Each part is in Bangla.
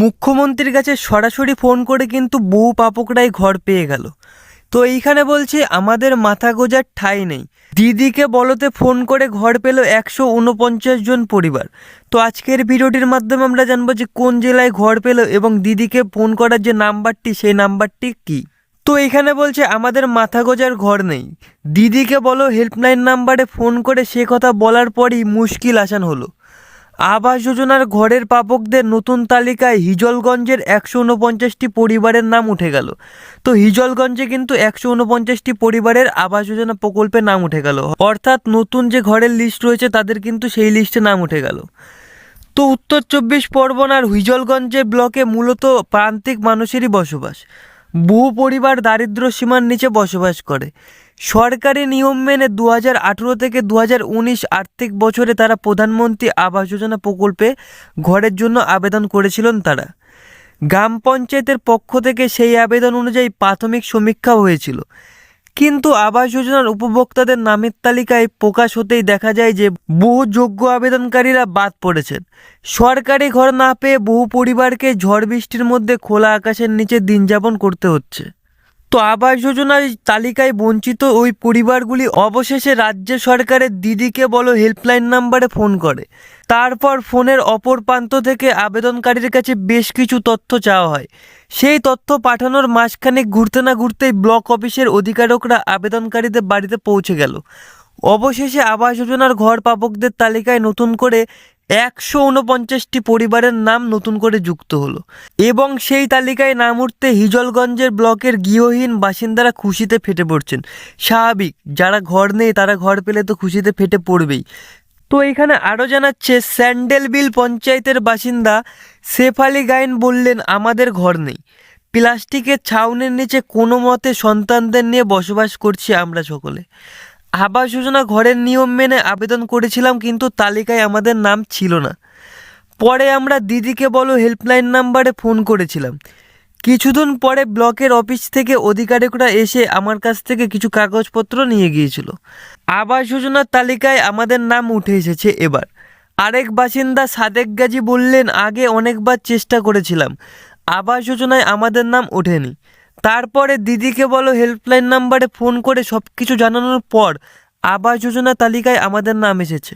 মুখ্যমন্ত্রীর কাছে সরাসরি ফোন করে কিন্তু বহু পাপকরাই ঘর পেয়ে গেল। তো এইখানে বলছি, আমাদের মাথা গোজার ঠাঁই নেই। দিদিকে বলতে ফোন করে ঘর পেল একশো উনপঞ্চাশ জন পরিবার। তো আজকের ভিডিওটির মাধ্যমে আমরা জানব যে কোন জেলায় ঘর পেল এবং দিদিকে ফোন করার যে নাম্বারটি, সেই নাম্বারটি কী? তো এখানে বলছে, আমাদের মাথা গোজার ঘর নেই। দিদিকে বলো, হেল্পলাইন নাম্বারে ফোন করে সে কথা বলার পরই মুশকিল আসান হলো। আবাস যোজনার ঘরের প্রাপকদের নতুন তালিকায় হিজলগঞ্জের একশো উনপঞ্চাশটি পরিবারের নাম উঠে গেল। তো হিজলগঞ্জে কিন্তু একশো উনপঞ্চাশটি পরিবারের আবাস যোজনা প্রকল্পে নাম উঠে গেল। অর্থাৎ নতুন যে ঘরের লিস্ট রয়েছে, তাদের কিন্তু সেই লিস্টে নাম উঠে গেল। তো উত্তর চব্বিশ পরগনার হুইজলগঞ্জের ব্লকে মূলত প্রান্তিক মানুষেরই বসবাস। বহু পরিবার দারিদ্র্য সীমার নিচে বসবাস করে। সরকারি নিয়ম মেনে দু হাজার আঠেরো থেকে দু হাজার উনিশ আর্থিক বছরে তারা প্রধানমন্ত্রী আবাস যোজনা প্রকল্পে ঘরের জন্য আবেদন করেছিলেন তারা। গ্রাম পঞ্চায়েতের পক্ষ থেকে সেই আবেদন অনুযায়ী প্রাথমিক সমীক্ষা হয়েছিল। কিন্তু আবাস যোজনার উপভোক্তাদের নামের তালিকায় প্রকাশ হতেই দেখা যায় যে বহু যোগ্য আবেদনকারীরা বাদ পড়েছেন। সরকারি ঘর না পেয়ে বহু পরিবারকে ঝড় বৃষ্টির মধ্যে খোলা আকাশের নিচে দিন যাপন করতে হচ্ছে। তো আবাস যোজনার তালিকায় বঞ্চিত ওই পরিবারগুলি অবশেষে রাজ্য সরকারের দিদিকে বলো হেল্পলাইন নাম্বারে ফোন করে। তারপর ফোনের অপর প্রান্ত থেকে আবেদনকারীর কাছে বেশ কিছু তথ্য চাওয়া হয়। সেই তথ্য পাঠানোর মাঝখানে ঘুরতে না ঘুরতেই ব্লক অফিসের অধিকারকরা আবেদনকারীদের বাড়িতে পৌঁছে গেল। অবশেষে আবাস যোজনার ঘর পাবকদের তালিকায় নতুন করে একশো উনপঞ্চাশটি পরিবারের নাম নতুন করে যুক্ত হলো এবং সেই তালিকায় নাম উঠতে হিজলগঞ্জের ব্লকের গৃহহীন বাসিন্দারা খুশিতে ফেটে পড়ছেন। স্বাভাবিক, যারা ঘর নেই তারা ঘর পেলে তো খুশিতে ফেটে পড়বেই। তো এখানে আরও জানাচ্ছে, স্যান্ডেলবিল পঞ্চায়েতের বাসিন্দা সেফ আলী গাইন বললেন, আমাদের ঘর নেই। প্লাস্টিকের ছাউনির নিচে কোনো মতে সন্তানদের নিয়ে বসবাস করছি আমরা সকলে। আবাস যোজনা ঘরের নিয়ম মেনে আবেদন করেছিলাম, কিন্তু তালিকায় আমাদের নাম ছিল না। পরে আমরা দিদিকে বলো হেল্পলাইন নাম্বারে ফোন করেছিলাম। কিছুদিন পরে ব্লকের অফিস থেকে অধিকারিকরা এসে আমার কাছ থেকে কিছু কাগজপত্র নিয়ে গিয়েছিল। আবাস যোজনার তালিকায় আমাদের নাম উঠে এসেছে এবার। আরেক বাসিন্দা সাদেক গাজী বললেন, আগে অনেকবার চেষ্টা করেছিলাম। আবাস যোজনায় আমাদের নাম ওঠেনি। তারপরে দিদিকে বলো হেল্পলাইন নাম্বারে ফোন করে সব কিছু জানানোর পর আবাস যোজনা তালিকায় আমাদের নাম এসেছে।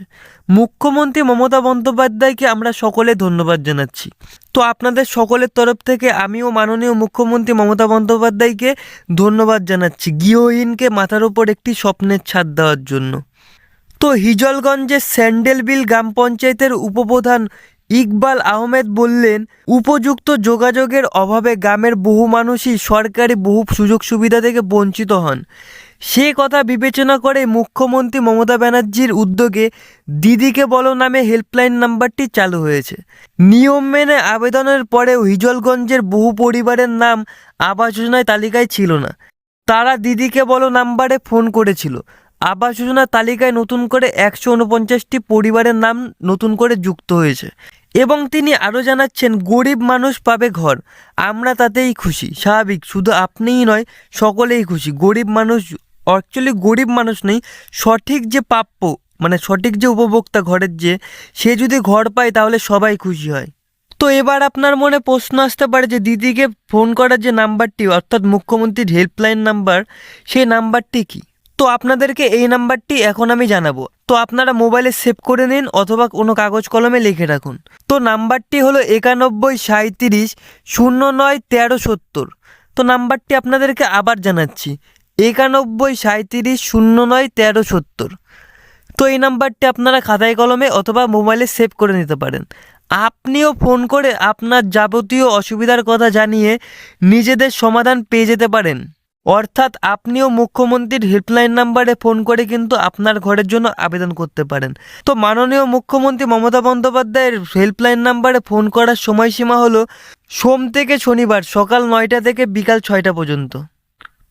মুখ্যমন্ত্রী মমতা বন্দ্যোপাধ্যায়কে আমরা সকলে ধন্যবাদ জানাচ্ছি। তো আপনাদের সকলের তরফ থেকে আমিও মাননীয় মুখ্যমন্ত্রী মমতা বন্দ্যোপাধ্যায়কে ধন্যবাদ জানাচ্ছি গৃহহীনকে মাথার উপর একটি স্বপ্নের ছাদ দেওয়ার জন্য। তো হিজলগঞ্জের স্যান্ডেলবিল গ্রাম পঞ্চায়েতের উপপ্রধান ইকবাল আহমেদ বললেন, উপযুক্ত যোগাযোগের অভাবে গ্রামের বহু মানুষই সরকারি বহু সুযোগ সুবিধা থেকে বঞ্চিত হন। সে কথা বিবেচনা করে মুখ্যমন্ত্রী মমতা ব্যানার্জির উদ্যোগে দিদিকে বলো নামে হেল্পলাইন নাম্বারটি চালু হয়েছে। নিয়ম মেনে আবেদনের পরেও হিজলগঞ্জের বহু পরিবারের নাম আবাস যোজনায় তালিকায় ছিল না। তারা দিদিকে বলো নাম্বারে ফোন করেছিল। আবাস যোজনার তালিকায় নতুন করে একশো উনপঞ্চাশটি পরিবারের নাম নতুন করে যুক্ত হয়েছে এবং তিনি আরও জানাচ্ছেন, গরিব মানুষ পাবে ঘর। আমরা তাতেই খুশি। স্বাভাবিক, শুধু আপনিই নয়, সকলেই খুশি। গরিব মানুষ অ্যাকচুয়ালি গরিব মানুষ নেই, সঠিক যে প্রাপ্য মানে সঠিক যে উপভোক্তা ঘরের যে, সে যদি ঘর পায় তাহলে সবাই খুশি হয়। তো এবার আপনার মনে প্রশ্ন আসতে পারে যে, দিদিকে ফোন করার যে নাম্বারটি, অর্থাৎ মুখ্যমন্ত্রীর হেল্পলাইন নাম্বার সেই নাম্বারটি কি? তো আপনাদেরকে এই নাম্বারটি এখন আমি জানাব। তো আপনারা মোবাইলে সেভ করে নিন অথবা কোনো কাগজ কলমে লিখে রাখুন। তো নাম্বারটি হলো একানব্বই সাঁইত্রিশ শূন্য নয় তেরো সত্তর। তো নাম্বারটি আপনাদেরকে আবার জানাচ্ছি, একানব্বই সাঁইত্রিশ শূন্য নয় তেরো সত্তর। তো এই নাম্বারটি আপনারা খাতায় কলমে অথবা মোবাইলে সেভ করে নিতে পারেন। আপনিও ফোন করে আপনার যাবতীয় অসুবিধার কথা জানিয়ে নিজেদের সমাধান পেয়ে যেতে পারেন। অর্থাৎ আপনিও মুখ্যমন্ত্রীর হেল্পলাইন নাম্বারে ফোন করে কিন্তু আপনার ঘরের জন্য আবেদন করতে পারেন। তো মাননীয় মুখ্যমন্ত্রী মমতা বন্দ্যোপাধ্যায়ের হেল্পলাইন নাম্বারে ফোন করার সময়সীমা হলো সোম থেকে শনিবার সকাল নয়টা থেকে বিকাল ছয়টা পর্যন্ত।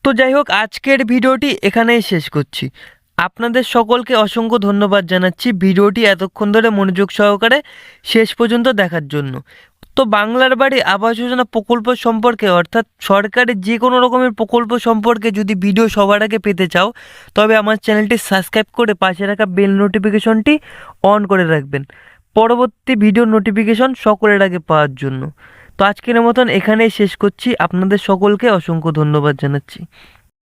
তো যাই হোক, আজকের ভিডিওটি এখানেই শেষ করছি। আপনাদের সকলকে অসংখ্য ধন্যবাদ জানাচ্ছি ভিডিওটি এতক্ষণ ধরে মনোযোগ সহকারে শেষ পর্যন্ত দেখার জন্য। তো বাংলার বাড়ি আবাস যোজনা প্রকল্প সম্পর্কে, অর্থাৎ সরকারের যে কোনো রকমের প্রকল্প সম্পর্কে যদি ভিডিও সবার আগে পেতে চাও, তবে আমার চ্যানেলটি সাবস্ক্রাইব করে পাশে রাখা বেল নোটিফিকেশনটি অন করে রাখবেন। পরবর্তী ভিডিও নোটিফিকেশন সকলের আগে পাওয়ার জন্য। তো আজকের মতন এখানেই শেষ করছি। আপনাদের সকলকে অসংখ্য ধন্যবাদ জানাচ্ছি।